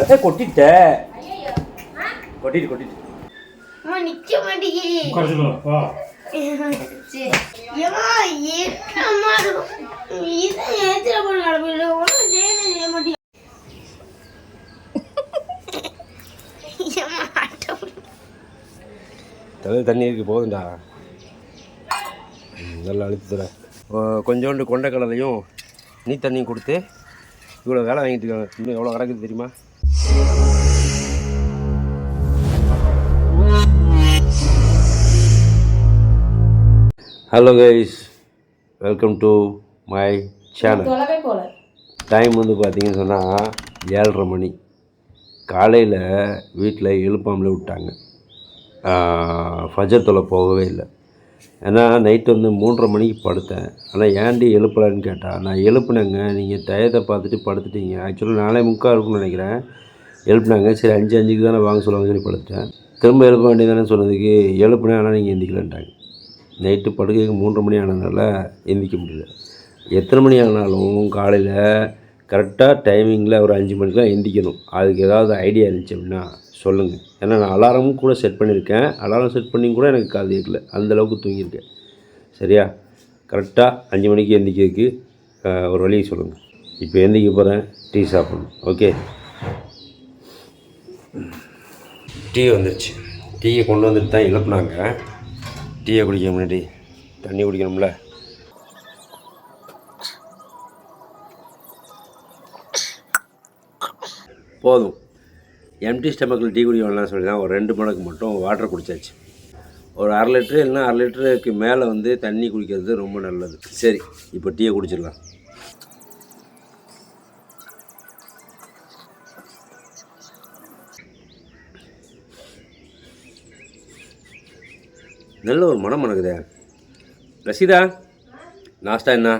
ஏ கொட்டிட்ட. கொட்டிட்டு அம்மா நிக்க மாட்டேங்குது வா. தண்ணி இருக்கு போதுண்டா நல்லா அழுத்தி தரேன் கொஞ்சோண்டு கொண்ட கடலையும் நீ தண்ணியும் கொடுத்து இவ்வளோ வேலை வாங்கிட்டு இருக்காங்க. இன்னும் எவ்வளோ கிடக்குது தெரியுமா? Hello guys welcome to my channel time வந்து பார்த்தீங்கன்னு சொன்னால் ஏழரை மணி. காலையில் வீட்டில் எழுப்பாமலே விட்டாங்க. ஃபஜர் தொலை போகவே இல்லை. ஏன்னா நைட்டு வந்து மூன்றரை மணிக்கு படுத்தேன். ஆனால் ஏன்டி எழுப்பலன்னு கேட்டால் நான் எழுப்புனேங்க. நீங்கள் டயத்தை பார்த்துட்டு படுத்துட்டீங்க. ஆக்சுவலாக நாளை முக்கால் இருக்கும்னு நினைக்கிறேன். எழுப்புனாங்க. சரி அஞ்சு அஞ்சுக்கு தானே வாங்க சொல்லுவாங்க சொல்லி படுத்துட்டேன். திரும்ப எழுப்ப வேண்டியதானே சொன்னதுக்கு எழுப்புனேன் ஆனால் நீங்கள் எந்திக்கலன்ட்டாங்க. நைட்டு படுக்கைக்கு மூன்று மணி ஆனதுனால எந்திக்க முடியல. எத்தனை மணி ஆனாலும் காலையில் கரெக்டாக டைமிங்கில் ஒரு அஞ்சு மணிக்கெலாம் எந்திக்கணும் அதுக்கு ஏதாவது ஐடியா இருந்துச்சு அப்படின்னா சொல்லுங்கள் ஏன்னா நான் அலாரமும் கூட செட் பண்ணியிருக்கேன். அலாரம் செட் பண்ணி கூட எனக்கு காது கேட்கல. அந்த அளவுக்கு தூங்கியிருக்கேன். சரியா? கரெக்டாக அஞ்சு மணிக்கு எந்திக்கிறதுக்கு ஒரு வழியை சொல்லுங்கள் இப்போ எந்திக்க போகிறேன் டீ சாப்பிடணும். ஓகே டீ வந்துருச்சு. டீயை கொண்டு வந்துட்டு தான் எழுப்புனாங்க. டீயை குடிக்க முன்னாடி தண்ணி குடிக்கணும்ல. போதும். எம்டி ஸ்டமக்கில் டீ குடிக்க வேணாம்னு சொல்லி தான் ஒரு ரெண்டு மணிக்கு மட்டும் வாட்டர் குடித்தாச்சு ஒரு அரை லிட்ரு இல்லைன்னா அரை லிட்டருக்கு மேலே வந்து தண்ணி குடிக்கிறது ரொம்ப நல்லது. சரி இப்போ டீயை குடிச்சிடலாம். நல்ல ஒரு மனம் மணக்குதே. ரசிதா நாஸ்டா என்ன?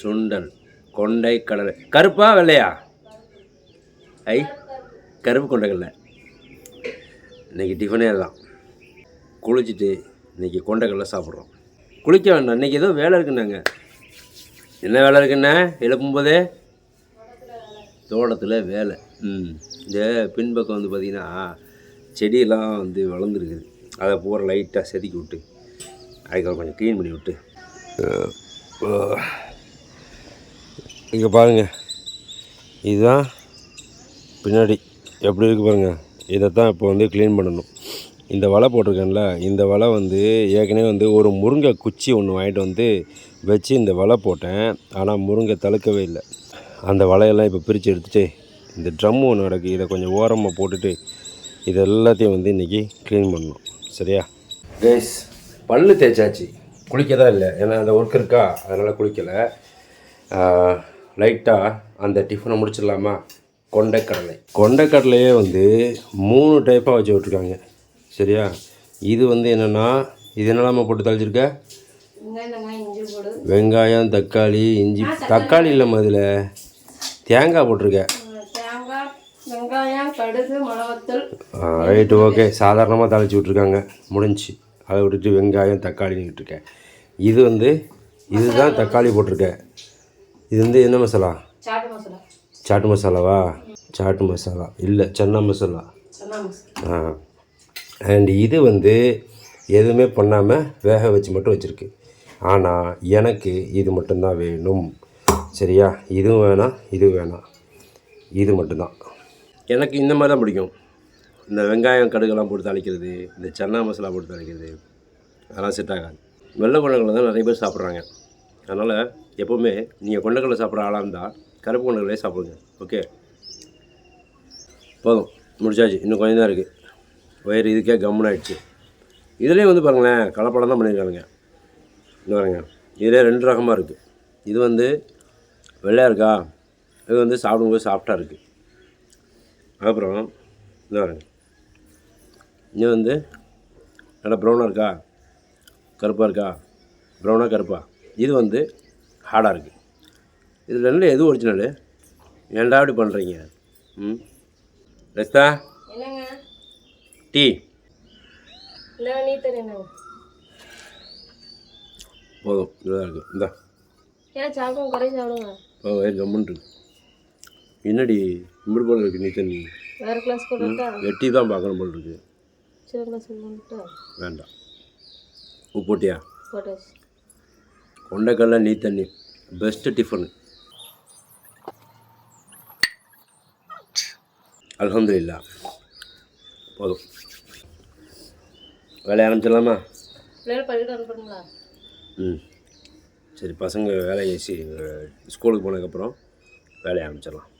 சுண்டல் கொண்டை கடலை. கருப்பா வெள்ளையா? ஐ கருப்பு கொண்டை கடலை. இன்றைக்கி டிஃபனே தான் குளிச்சுட்டு இன்றைக்கி கொண்டைக்கடலை சாப்பிட்றோம். குளிக்க வேண்டாம். இன்றைக்கி ஏதோ வேலை இருக்குன்னாங்க. என்ன வேலை இருக்குண்ணே எழுப்பும்போதே? தோட்டத்தில் வேலை. ம் இந்த பின்பக்கம் வந்து பார்த்திங்கன்னா செடியெல்லாம் வந்து வளர்ந்துருக்குது. அதை பூரா லைட்டாக செதுக்கி விட்டு அதுக்கப்புறம் கொஞ்சம் க்ளீன் பண்ணி விட்டு. இங்கே பாருங்கள் இதுதான் பின்னாடி. எப்படி இருக்கு பாருங்கள் இதை தான் இப்போ வந்து க்ளீன் பண்ணணும். இந்த வலை போட்டிருக்கேன்ல இந்த வலை வந்து ஏற்கனவே வந்து ஒரு முருங்கை குச்சி ஒன்று வாங்கிட்டு வந்து வச்சு இந்த வலை போட்டேன். ஆனால் முருங்கை தழுக்கவே இல்லை. அந்த வலையெல்லாம் இப்போ பிரித்து எடுத்துகிட்டு இந்த ட்ரம் ஒன்று கிடக்கு. இதை கொஞ்சம் ஓரமாக போட்டுட்டு இது எல்லாத்தையும் வந்து இன்றைக்கி க்ளீன் பண்ணணும். சரியா? கேஸ் பல்லு தேய்ச்சாச்சு. குளிக்க தான் இல்லை. ஏன்னா அந்த ஒர்க் இருக்கா? அதனால் குளிக்கலை. லைட்டாக அந்த டிஃபனை முடிச்சிடலாமா? கொண்டைக்கடலை. கொண்டைக்கடலையே வந்து மூணு டைப்பாக வச்சு விட்ருக்காங்க சரியா? இது வந்து என்னென்னா இது என்னெல்லாமா போட்டு தழிச்சிருக்க வெங்காயம் தக்காளி இஞ்சி தக்காளி இல்லாமல் அதில் தேங்காய் போட்டிருக்க தேங்காய் வெங்காயம் கடுகு மிளகத்தூள் ரைட்டு ஓகே சாதாரணமாக தாளிச்சு விட்ருக்காங்க முடிஞ்சுச்சு அதை விட்டுட்டு வெங்காயம் தக்காளின்னு விட்டுருக்கேன் இது வந்து இதுதான் தக்காளி போட்டிருக்கேன். இது வந்து என்ன மசாலா? சாட்டு மசாலா. சாட்டு மசாலாவா? சாட்டு மசாலா. இல்லை சன்னா மசாலா. ஆ. அண்ட் இது வந்து எதுவுமே பண்ணாமல் வேக வச்சு மட்டும் வச்சுருக்கு. ஆனால் எனக்கு இது மட்டும்தான் வேணும். சரியா? இதுவும் வேணாம் இது வேணாம். இது மட்டும்தான். எனக்கு இந்த மாதிரி தான் பிடிக்கும். இந்த வெங்காயம் கடுகெல்லாம் போட்டு தாளிக்கிறது இந்த சன்னா மசாலா போட்டு தாளிக்கிறது அதெல்லாம் செட் ஆகாது. வெள்ளை கொண்டக்கடலை தான் நிறைய பேர் சாப்பிட்றாங்க. அதனால் எப்போவுமே நீங்கள் கொண்டக்கடலை சாப்பிட்ற ஆளாக இருந்தால் கருப்பு கொண்டக்கடலையே சாப்பிடுங்க. ஓகே போதும். முடிச்சாச்சு. இன்னும் கொஞ்சம் தான் இருக்குது வயிறு இதுக்கே கம்முன்னு ஆயிடுச்சு. இதுலேயே வந்து பாருங்களேன் கலப்படம் தான் பண்ணியிருக்கானுங்க. இந்த பாருங்க. இதிலே ரெண்டு ரகமாக இருக்குது இது வந்து வெள்ளையாக இருக்கா? இது வந்து சாப்பிடும்போது சாஃப்டாக இருக்குது அப்புறம் இந்த பாருங்க. இது வந்து நல்லா ப்ரௌனாக இருக்கா? கருப்பாக இருக்கா? ப்ரௌனாக கருப்பா? இது வந்து ஹார்டாக இருக்குது இது ரெண்டில் எது ஒரிஜினலு ஏன்டா அப்படி பண்ணுறீங்க ம்? ரஸ்தா? என்னங்க? டீ. போதும் இதுதான் இருக்குது இந்தா. ஏன் சாப்பிடுங்க குறை சாப்பிடுங்க. இப்போ வயிறு கம்முன்னு இருக்கு. என்னடி? இப்படி போல இருக்கு நீ தண்ணி வேறு கிளாஸ் கொண்டுட்டா வெட்டி தான் பார்க்கணும் போல் இருக்கு. கிளாஸ் வேண்டாம். உப்பு போட்டியா? போட்டாச்சு. கொண்டைக்கடலை நீ தண்ணி. பெஸ்ட்டு டிஃபனு அல்ஹம்துலில்லாஹ் போதும். வேலையை ஆரம்பிச்சிடலாமா? ம். சரி பசங்க வேலையை ஸ்கூலுக்கு போனதுக்கப்புறம் வேலையை ஆரம்பிச்சிடலாம்.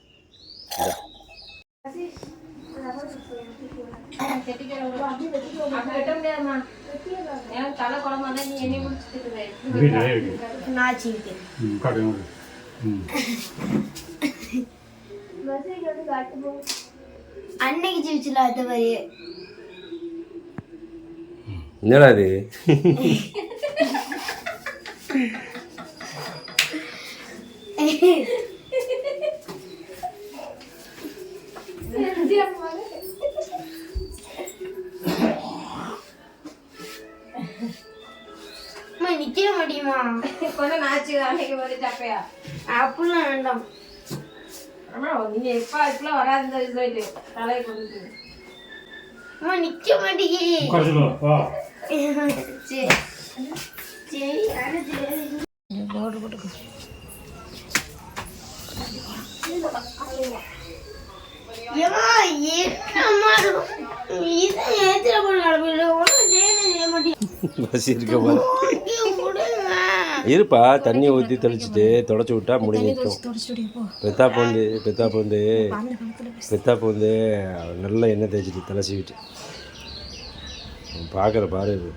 அன்னைக்கு ஜீவிச்சுல அது மாதிரி. என்னடா இது? அம்மா கொஞ்சம் நாச்சு அன்னைக்கு ஒரு சப்பையா அப்படிலாம் வேண்டாம். ஆமா நீங்க எப்பா இப்பெல்லாம் வராது சொல்லிட்டு தலையை கொண்டுட்டு. அம்மா நிக்க மாட்டேங்கி. சரி சரி அது சரி போட்டு போட்டுக்கோ ஏமா என்னம்மா இது ஏத்திர போய் நடப்பில்ல ஒன்றும் செய்ய மாட்டேன் பஸ் இருக்க போது விடுங்க இருப்பா தண்ணியை ஊற்றி தெளிச்சிட்டு தொடச்சி விட்டா முடிஞ்சிருக்கும் பெத்தா பூந்து பெத்தா பூந்து பெத்தா பூந்து நல்ல எண்ணெய் தேய்ச்சிட்டு தலை சீவிட்டு பார்க்குற பாரு இது.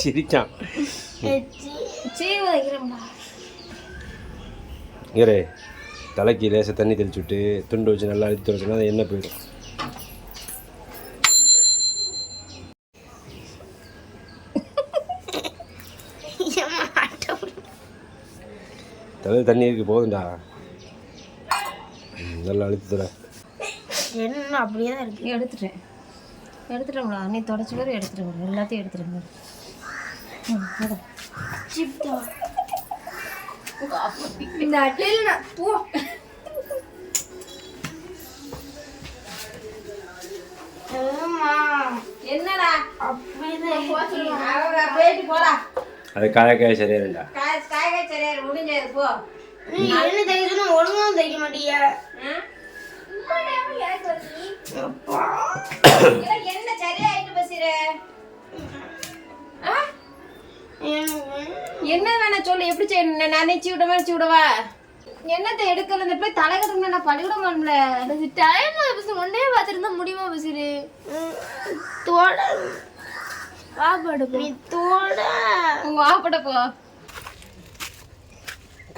சிரிக்கான். இங்கே தலைக்கு லேசாக தண்ணி தெளிச்சு விட்டு துண்டு வச்சு நல்லா அழுத்தி தொடச்சினா அது எண்ணெய் போயிடும். தலை தண்ணி இருக்கு போதும்டா. ம், நல்லா அழுத்தி தர என்ன அப்படியே தான் இருக்கு. எடுத்துட்டேன். எடுத்துட்டோம்டா நீ தொடச்சி பேர். எடுத்துட்டு எல்லாத்தையும் எடுத்துருங்க இந்த அட்டையில் நான் போ. என்னடா. போயிட்டு போடா. அது காய காய சரியாயிருண்டா காய் காய் காய் சரியா முடிஞ்சது போ. நீ என்ன தைக்கணும் ஒழுங்கா தைக்க மாட்டியா. என்ன சரியாயிட்டு பசிரு எனக்கு என்ன வேணா சொல்லு எப்படி செய்யணும் நான் நினைச்சு விட நினைச்சு விடவா என்னத்தை எடுக்கல இந்த போய் தலை கட்டணும் நான் பள்ளிக்கூடம் அது டைம் ஒன்னே பார்த்துருந்தா முடியுமா பசிரு தோட சாப்பாடு நீ தோட உங்க வாப்பட போ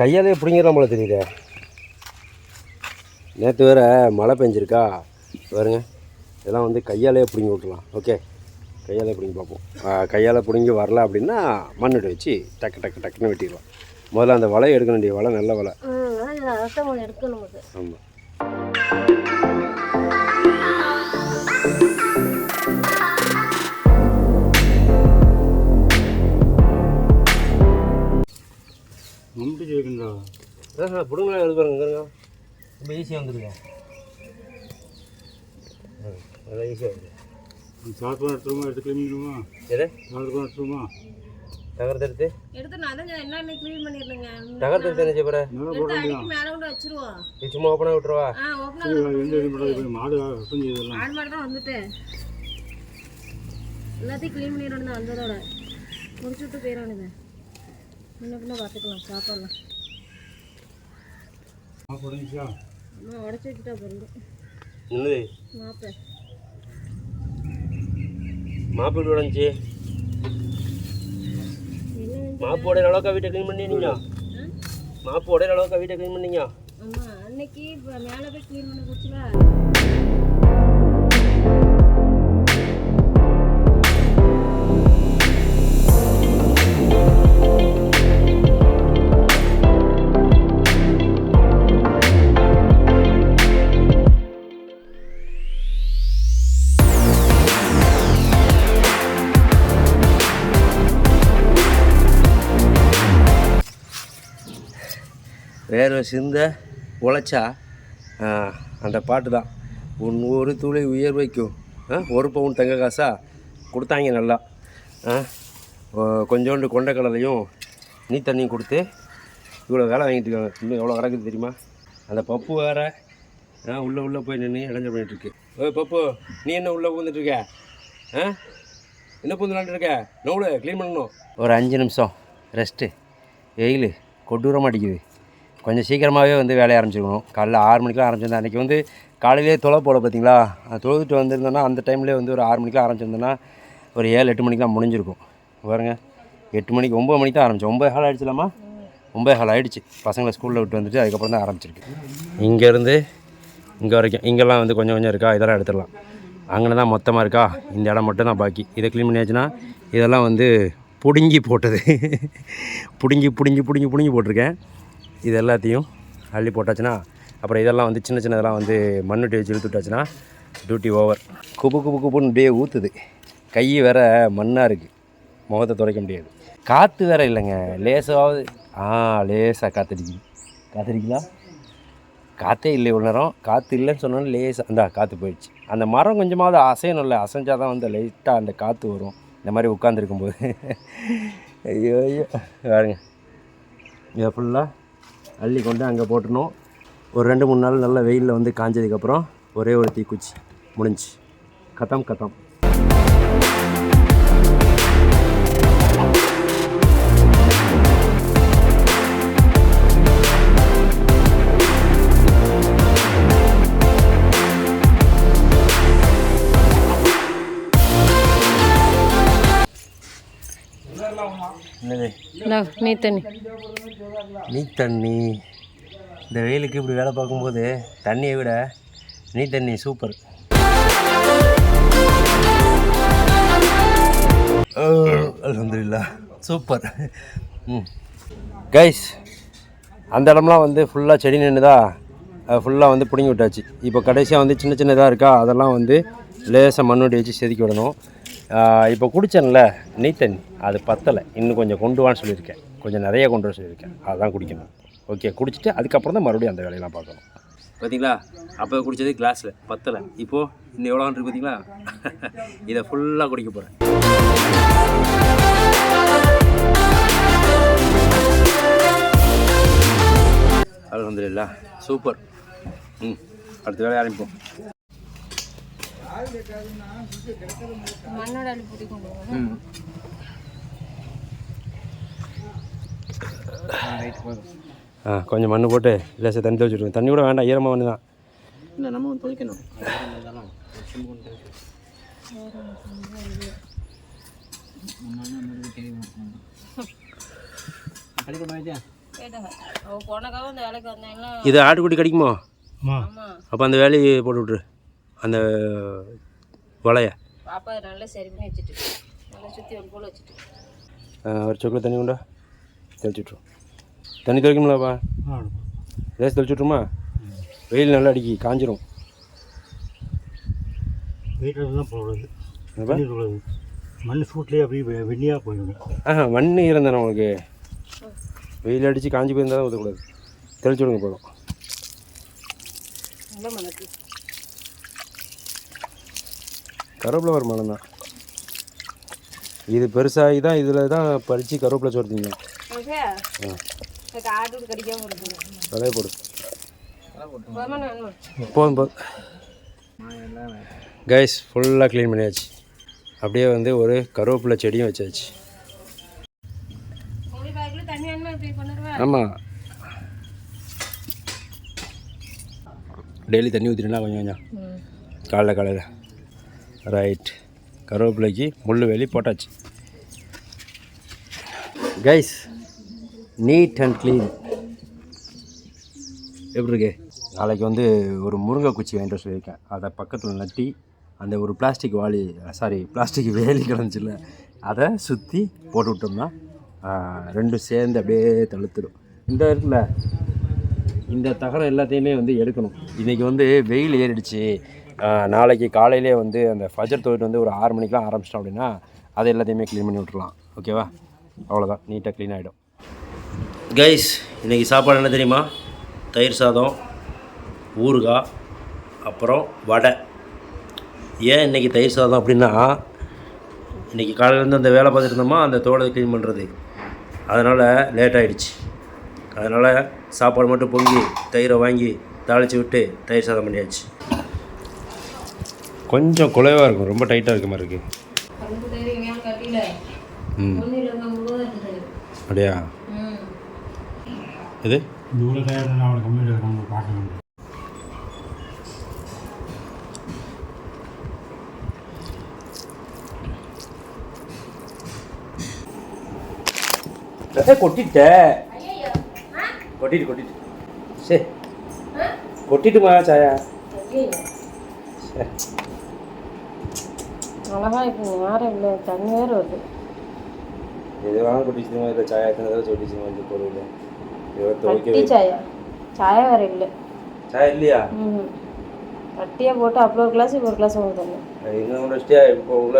கையாலே பிடிங்கிற போல தெரியுதே. நேற்று வேற மழை பெஞ்சிருக்கா. பாருங்க. இதெல்லாம் வந்து கையாலே பிடுங்கி விட்டுலாம் ஓகே? கையாலே பிடுங்கி பார்ப்போம். கையால் பிடுங்கி வரல அப்படின்னா மண்ணிட்டு வச்சு டக்கு டக்கு டக்குன்னு வெட்டிடலாம். முதல்ல அந்த வலையை எடுக்க வேண்டிய வலை நல்ல வலை. ரத்தம் எடுக்கணும் அது ஆமாம் மம்முட்டி ஜெயிக்கண்டா பிடுங்களா எழுது பாருங்க. இங்க ரொம்ப ஈஸியாக வந்துருங்க. நல்லா ஈஸியாக வருது சாப்பாடு எடுத்துருமா எடுத்து க்ளீன் பண்ணுமா எது? சாப்பாடு எடுத்துருமா தகரத்தை எடுத்து. எடுத்து நான் தான் என்ன க்ளீன் பண்ணிடுறேங்க. தகரத்தை எடுத்து என்ன செய்ய போகிற நல்லா போட எடுத்து அடிக்கி மேலே கொண்டு வச்சிருவோம். இது சும்மா ஓப்பனாக விட்டுருவா? ஆ எந்த இது பண்ணுறது மாடு சுத்தம் மாடு தான் வந்துட்டேன் எல்லாத்தையும் க்ளீன் பண்ணிடணும் தான் வந்ததோட முடிச்சு விட்டு போயிடணுங்க. முன்ன பின்ன பார்த்துக்கலாம் சாப்பாடலாம். அம்மா உடச்சி வச்சுட்டா பிறந்து என்னது? மாப்பிள்ள மாப்பு எப்படி உடஞ்சி. மாப்பு உடையிற அளவுக்கு வீட்டை க்ளீன் பண்ணி நீங்கள் மாப்பு உடையிற அளவுக்கு வீட்டை க்ளீன் பண்ணீங்க அம்மா அன்னைக்கு மேலே போய் க்ளீன் பண்ண போச்சுல. வேறு சிந்த உழைச்சா அந்த பாட்டு தான் உன் ஒரு துளி உயர் வைக்கும். ஆ, ஒரு பவுன் தங்க காசா கொடுத்தாங்க நல்லா. ஆ, கொண்ட கடலையும் நீ தண்ணியும் கொடுத்து இவ்வளோ வேலை வாங்கிட்டு இருக்காங்க. இன்னும் எவ்வளோ கிடக்குது தெரியுமா? அந்த பப்பு வேற ஆ உள்ளே உள்ளே போய் நின்று இடைஞ்ச பண்ணிகிட்ருக்கு ஓ பப்பு நீ என்ன உள்ளே பூந்துட்டு இருக்க? ஆ என்ன பூந்து இருக்க? நோடு க்ளீன் பண்ணணும். ஒரு அஞ்சு நிமிஷம் ரெஸ்ட்டு வெயில் கொடூரமாக அடிக்குது. கொஞ்சம் சீக்கிரமாகவே வந்து வேலையை ஆரம்பிச்சிருக்கணும். காலைல ஆறு மணிக்கெலாம் ஆரம்பிச்சிருந்தேன். அன்றைக்கி வந்து காலையிலே தொலை போல பார்த்தீங்களா? அது தொழுதுட்டு வந்திருந்தோன்னா அந்த டைம்லேயே வந்து ஒரு ஆறு மணிக்கெலாம் ஆரம்பிச்சிருந்தேன்னா ஒரு ஏழு எட்டு மணிக்கெலாம் முடிஞ்சிருக்கும். பாருங்க. எட்டு மணிக்கு ஒம்பது மணிக்கு தான் ஆரம்பிச்சோம். ஒம்பது ஹால் ஆகிடுச்சுலாமா ஒம்பது ஹால் ஆகிடுச்சு பசங்களை ஸ்கூலில் விட்டு வந்துட்டு அதுக்கப்புறம் தான் ஆரம்பிச்சிருக்கு. இங்கேருந்து இங்கே வரைக்கும் இங்கெல்லாம் வந்து கொஞ்சம் கொஞ்சம் இருக்கா? இதெல்லாம் எடுத்துடலாம். அங்கே தான் மொத்தமாக இருக்கா? இந்த இடம் மட்டும் தான் பாக்கி. இதை க்ளீன் பண்ணியாச்சுன்னா இதெல்லாம் வந்து பிடுங்கி போட்டது. பிடுங்கி பிடுங்கி பிடுங்கி பிடுங்கி போட்டிருக்கேன். இது எல்லாத்தையும் அள்ளி போட்டாச்சுன்னா அப்புறம் இதெல்லாம் வந்து சின்ன சின்னதெல்லாம் வந்து மண்ணுட்டி வச்சு இழுத்து விட்டாச்சுன்னா டியூட்டி ஓவர் குபு குபு குபுன்னு அப்படியே ஊற்றுது கை வேற மண்ணாக இருக்குது முகத்தை துடைக்க முடியாது. காற்று வேற இல்லைங்க. லேசாவது. ஆ லேசாக காத்தடிக்குது. காற்றடிக்கலாம் காற்றே இல்லை இவ்வளோ நேரம். காற்று இல்லைன்னு சொன்னோன்னே லேசாக அந்த காற்று போயிடுச்சு. அந்த மரம் கொஞ்சமாவது அசையணும்ல. அசைஞ்சா தான் வந்து லைட்டாக அந்த காற்று வரும். இந்த மாதிரி உட்காந்துருக்கும்போது ஐயோ ஐயோ. பாருங்க. இதை ஃபுல்லாக அள்ளி கொண்டு அங்கே போட்டணும் ஒரு ரெண்டு மூணு நாள் நல்லா வெயிலில் வந்து காஞ்சதுக்கப்புறம் ஒரே ஒரு தீக்குச்சி. முடிஞ்சு கதம் கதம். நீ தண்ணி. நீ தண்ணி. இந்த வெயிலுக்கு இப்படி வேலை பார்க்கும்போது தண்ணியை விட நீ தண்ணி சூப்பர் அலமதுல்லா சூப்பர் ம். கைஸ் அந்த இடம்லாம் வந்து ஃபுல்லாக செடி நின்றுதா ஃபுல்லாக வந்து பிடுங்கி விட்டாச்சு. இப்போ கடைசியாக வந்து சின்ன சின்னதாக இருக்கா? அதெல்லாம் வந்து லேசாக மண்ணொட்டி வச்சு செதுக்கி விடணும். இப்போ குடித்தேன்ல நீ தண்ணி. அது பத்தலை. இன்னும் கொஞ்சம் கொண்டு வான்னு சொல்லியிருக்கேன். கொஞ்சம் நிறைய கொண்டு வர சொல்லியிருக்கேன். அதான் குடிக்கணும். ஓகே குடிச்சிட்டு அதுக்கப்புறம் தான் மறுபடியும் அந்த வேலையெல்லாம் பார்க்கணும். பார்த்தீங்களா அப்போ குடித்தது கிளாஸில் பத்தலை. இப்போது இன்னும் எவ்வளோ இருக்கு பார்த்தீங்களா இதை ஃபுல்லாக குடிக்க போகிறேன் அலமதுல்லா சூப்பர். ம் அடுத்த வேலையை ஆரம்பிப்போம். மண்ணோட அள்ளி ம். ஆ கொஞ்சம் மண் போட்டு லேசாக தண்ணி துவைச்சிடுவோம் தண்ணி கூட வேண்டாம் ஈரமாக மண்ணு தான். இல்லை நம்ம துவைக்கணும் இது ஆட்டுக்குட்டி கிடைக்குமா? அப்போ அந்த வேலையை போட்டு விட்ரு அந்த வலைய. பாப்பா நல்லா சரி பண்ணி வச்சுட்டு நல்லா சுற்றி ஒரு போல் வச்சுட்டு ஒரு சொக்கில் தண்ணி உண்டா தெளிச்சு விட்ருவோம் தண்ணி தெளிக்கும்லப்பா ஆ லேஸ் தெளிச்சு விட்ருமா வெயில் நல்லா அடிக்கி காஞ்சிரும். வீட்டில் தான் போடுறது. மண் சூட்லேயே அப்படியே வெண்ணியாக போயிடுங்க ஆஹா மண் இருந்தானே உங்களுக்கு? வெயில் அடித்து காஞ்சி போயிருந்தால் தான் ஊற்றக்கூடாது தெளிச்சு விடுங்க போதும். நல்லா மணக்கு. கருவேப்பிலை வர மரம் தான் இது பெருசாகி தான் இதில் தான் பறித்து கருவேப்பிலை சோர்த்திங்க ஓகே? ஆட்டு கடிக்காம இருக்குது. விலைய போடு. போதுமா போதும். கைஸ் ஃபுல்லாக க்ளீன் பண்ணியாச்சு. அப்படியே வந்து ஒரு கருவேப்பிலை செடியும் வச்சாச்சு. ஆமாம் டெய்லி தண்ணி ஊற்றினா கொஞ்சம் கொஞ்சம். காலைல காலையில் ரைட் கருவேப்பிலைக்கு முள் வேலி போட்டாச்சு. Guys neat and clean. எப்படி இருக்கு? நாளைக்கு வந்து ஒரு முருங்கை குச்சி வாங்கிட்டு சொல்லியிருக்கேன். அதை பக்கத்தில் நட்டி அந்த ஒரு பிளாஸ்டிக் வாளி சாரி பிளாஸ்டிக் வேலி கிடந்துச்சுல்ல அதை சுற்றி போட்டு விட்டோம்னா ரெண்டும் சேர்ந்து அப்படியே தழுத்துடும். இந்த இருக்குல்ல இந்த தகரம் எல்லாத்தையுமே வந்து எடுக்கணும். இன்றைக்கி வந்து வெயில் ஏறிடுச்சு. நாளைக்கு காலையிலே வந்து அந்த ஃபஜர் தொழில் வந்து ஒரு ஆறு மணிக்கெலாம் ஆரம்பிச்சிட்டோம் அப்படின்னா அதை எல்லாத்தையுமே க்ளீன் பண்ணி விட்ரலாம் ஓகேவா அவ்வளோதான் நீட்டாக க்ளீன் ஆகிடும் கைஸ் இன்றைக்கி சாப்பாடு என்ன தெரியுமா? தயிர் சாதம் ஊறுகாய் அப்புறம் வடை. ஏன் இன்றைக்கி தயிர் சாதம் அப்படின்னா இன்றைக்கி காலையிலேருந்து அந்த வேலை பார்த்துட்டு இருந்தோமா அந்த தோலை க்ளீன் பண்ணுறது அதனால் லேட் ஆகிடுச்சு அதனால் சாப்பாடு மட்டும் பொங்கி தயிரை வாங்கி தாளித்து விட்டு தயிர் சாதம் பண்ணியாச்சு. கொஞ்சம் குலைவாக இருக்கும். ரொம்ப டைட்டாக இருக்க மாதிரி இருக்குது ம். அப்படியா? இது? கொட்டிட்ட. கொட்டிட்டு கொட்டிட்டு. சரி கொட்டிட்டுமா சாயா. அழகா இப்போ யாரும் இல்லை தண்ணி வேறு வருது. எது வேணாலும் கொட்டிச்சுமா இல்லை சாயா. எத்தனை தடவை சொல்லிச்சுமா இந்த பொருள் சாயா. சாயா வேறு இல்லை. சாயா இல்லையா? ம் கட்டியாக போட்டு அப்புறம் ஒரு கிளாஸ் இப்போ ஒரு கிளாஸ் எங்கே முடிச்சிட்டியா இப்போ உள்ள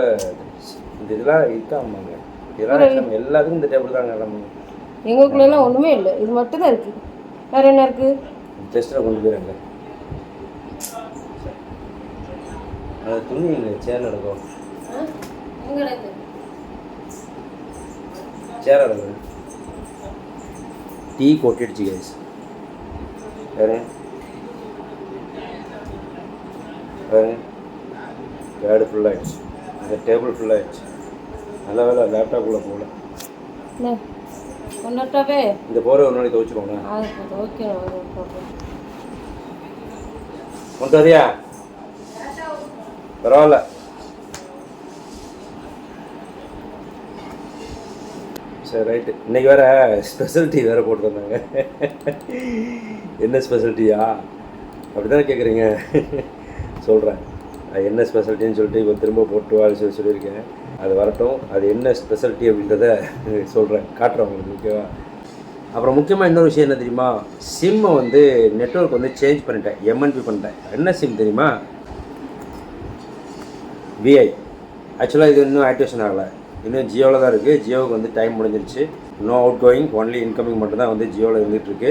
இந்த இதெல்லாம் இருக்காமாங்க இதெல்லாம் நம்ம எல்லாத்துக்கும் இந்த டேபிள் தாங்க நம்ம. எங்களுக்குள்ளெல்லாம் ஒன்றுமே இல்லை. இது மட்டும் தான் இருக்குது வேறு என்ன இருக்குது டெஸ்ட்டில் கொண்டு போயிறாங்க அது துணி இல்லை சேர் நடக்கும் சேர் நடக்கும் டீ கொட்டிடுச்சு கைஸ் வேறு? வேறு? பேடு ஃபுல்லாகிடுச்சு இந்த டேபிள் ஃபுல்லாகிடுச்சு நல்ல வேலை லேப்டாப் உள்ள போகல. ஒன்றாவே இந்த போரை ஒரு நாளைக்கு துவச்சிக்கோங்க அது ஓகே கொண்டு வரியா பரவாயில்ல. சரி ரைட்டு இன்னைக்கு வேற ஸ்பெஷல் டீ வேற போட்டு என்ன ஸ்பெஷல் டீயா அப்படி தானே கேட்குறீங்க சொல்கிறேன் அது என்ன ஸ்பெஷாலிட்டின்னு சொல்லிட்டு இப்போ திரும்ப போட்டு வாழ சொல்லி சொல்லியிருக்கேன். அது வரட்டும். அது என்ன ஸ்பெஷலிட்டி அப்படின்றத சொல்கிறேன் காட்டுறேன் உங்களுக்கு ஓகேவா அப்புறம் முக்கியமாக இன்னொரு விஷயம் என்ன தெரியுமா? சிம்மை வந்து நெட்வொர்க் வந்து சேஞ்ச் பண்ணிட்டேன். எம்என்பி பண்ணிட்டேன். என்ன சிம் தெரியுமா? விஐ ஆக்சுவலாக இது இன்னும் ஆக்டிவேஷன் ஆகலை. இன்னும் ஜியோவில் தான் இருக்குது ஜியோவுக்கு வந்து டைம் முடிஞ்சிருச்சு. No outgoing only incoming மட்டும்தான் வந்து ஜியோவில் இருந்துகிட்ருக்கு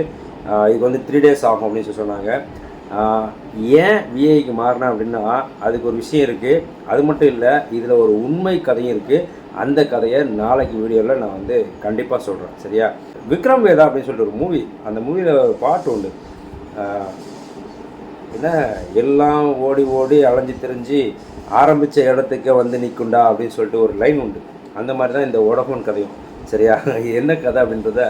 இதுக்கு வந்து த்ரீ டேஸ் ஆகும் அப்படின்னு சொல்லி சொன்னாங்க. ஏன் விஐக்கு மாறினேன் அப்படின்னா அதுக்கு ஒரு விஷயம் இருக்குது அது மட்டும் இல்லை இதில் ஒரு உண்மை கதையும் இருக்குது அந்த கதையை நாளைக்கு வீடியோவில் நான் வந்து கண்டிப்பாக சொல்கிறேன் சரியா? விக்ரம் வேதா அப்படின்னு சொல்லிட்டு ஒரு மூவி அந்த மூவியில் ஒரு பாட்டு உண்டு. என்ன? எல்லாம் ஓடி ஓடி அலைஞ்சு திரிஞ்சு ஆரம்பித்த இடத்துக்கே வந்து நிற்குண்டா அப்படின்னு சொல்லிட்டு ஒரு லைன் உண்டு. அந்த மாதிரி தான் இந்த ஓடஃபோன் கதையும். சரியா? என்ன கதை அப்படின்றத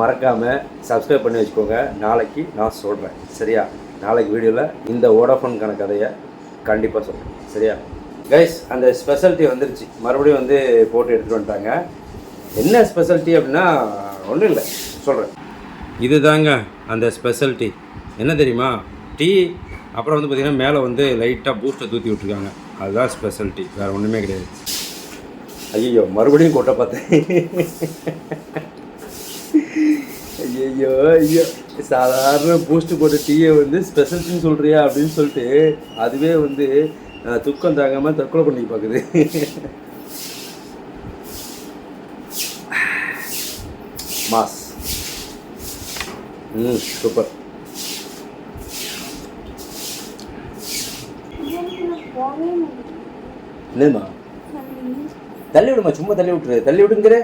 மறக்காமல் சப்ஸ்கிரைப் பண்ணி வச்சுக்கோங்க. நாளைக்கு நான் சொல்கிறேன் சரியா? நாளைக்கு வீடியோவில் இந்த ஓடஃபோனுக்கான கதையை கண்டிப்பாக சொல்கிறேன் சரியா? கைஸ் அந்த ஸ்பெஷாலிட்டி வந்துருச்சு. மறுபடியும் வந்து போட்டு எடுத்துகிட்டு வந்துட்டாங்க. என்ன ஸ்பெஷாலிட்டி அப்படின்னா ஒன்றும் இல்லை. சொல்கிறேன் இதுதாங்க அந்த ஸ்பெஷாலிட்டி என்ன தெரியுமா? டீ அப்புறம் வந்து பார்த்திங்கன்னா மேலே வந்து லைட்டாக பூஸ்ட்டை தூத்தி விட்ருக்காங்க அதுதான் ஸ்பெஷாலிட்டி வேறு ஒன்றுமே கிடையாது. ஐயோ மறுபடியும் கொட்ட பார்த்தேன். ஐயோ ஐயோ சாதாரண பூஸ்ட் போட்ட டீயை வந்து ஸ்பெஷல்ட்டின்னு சொல்கிறியா அப்படின்னு சொல்லிட்டு அதுவே வந்து துக்கம் தாங்காமல் தற்கொலை பண்ணி பார்க்குது மாஸ். ம் சூப்பர் என்னம்மா? தள்ளி விடுமா சும்மா தள்ளி விட்டுரு தள்ளி விடுங்கிற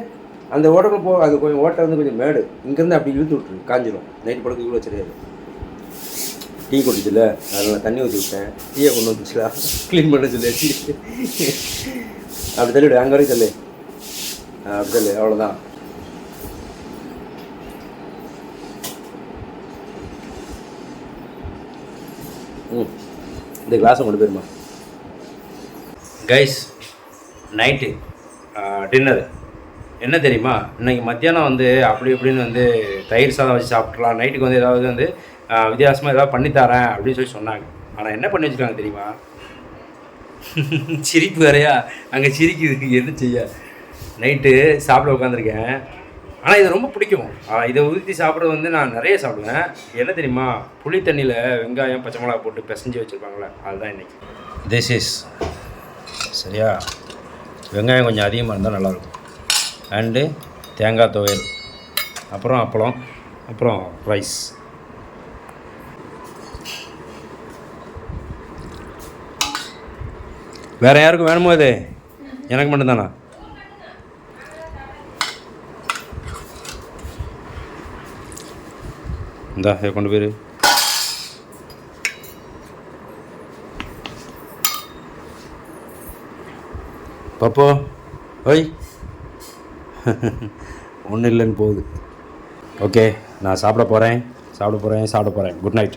அந்த ஓட்டத்தில் போ அது கொஞ்சம் ஓட்டை வந்து கொஞ்சம் மேடு. இங்கேருந்து அப்படி இழுத்து விட்டுரு. காஞ்சிரும். நைட் படுக்க கூட சரியாது. டீ குடிச்சுல. அதில் தண்ணி ஊற்றி விட்டேன். டீயை கொண்டு வந்துச்சுலா க்ளீன் பண்ண சொல்லியாச்சு. அப்படி தள்ளி விடு அங்கே வரைக்கும் தள்ளு. அப்படி தள்ளு. அவ்வளோதான் ம். இந்த கிளாஸை கொண்டு போயிருமா? கைஸ் நைட்டு டின்னர் என்ன தெரியுமா? இன்னைக்கு மத்தியானம் வந்து அப்படி இப்படின்னு வந்து தயிர் சாதம் வச்சு சாப்பிட்றலாம் நைட்டுக்கு வந்து ஏதாவது வந்து வித்தியாசமாக ஏதாவது பண்ணித்தரேன் அப்படின்னு சொல்லி சொன்னாங்க. ஆனால் என்ன பண்ணி வச்சுருக்காங்க தெரியுமா? சிரிப்பு வேறையா? அங்கே சிரிக்குது. என்ன செய்ய? நைட்டு சாப்பிட உட்காந்துருக்கேன் ஆனால் இது ரொம்ப பிடிக்கும். இதை ஊற்றி சாப்பிட்றது வந்து நான் நிறைய சாப்பிடுவேன். என்ன தெரியுமா? புளி தண்ணியில் வெங்காயம் பச்சை மிளகா போட்டு பிசைஞ்சு வச்சுருப்பாங்களே அதுதான் இன்னைக்கு. திஸ் இஸ் சரியா? வெங்காயம் கொஞ்சம் அதிகமாக இருந்தால் நல்லாயிருக்கும். அண்டு தேங்காய் துவையல். அப்புறம் அப்பளம். அப்புறம் ரைஸ் வேறு யாருக்கும் வேணுமோ இது? எனக்கு மட்டும்தானா? இந்தா கொண்டு போயிரு. பாப்போ. ஓய். ஒன்றும் இல்லைன்னு போகுது. ஓகே நான் சாப்பிட போகிறேன் சாப்பிட போகிறேன் சாப்பிட போகிறேன் குட் நைட்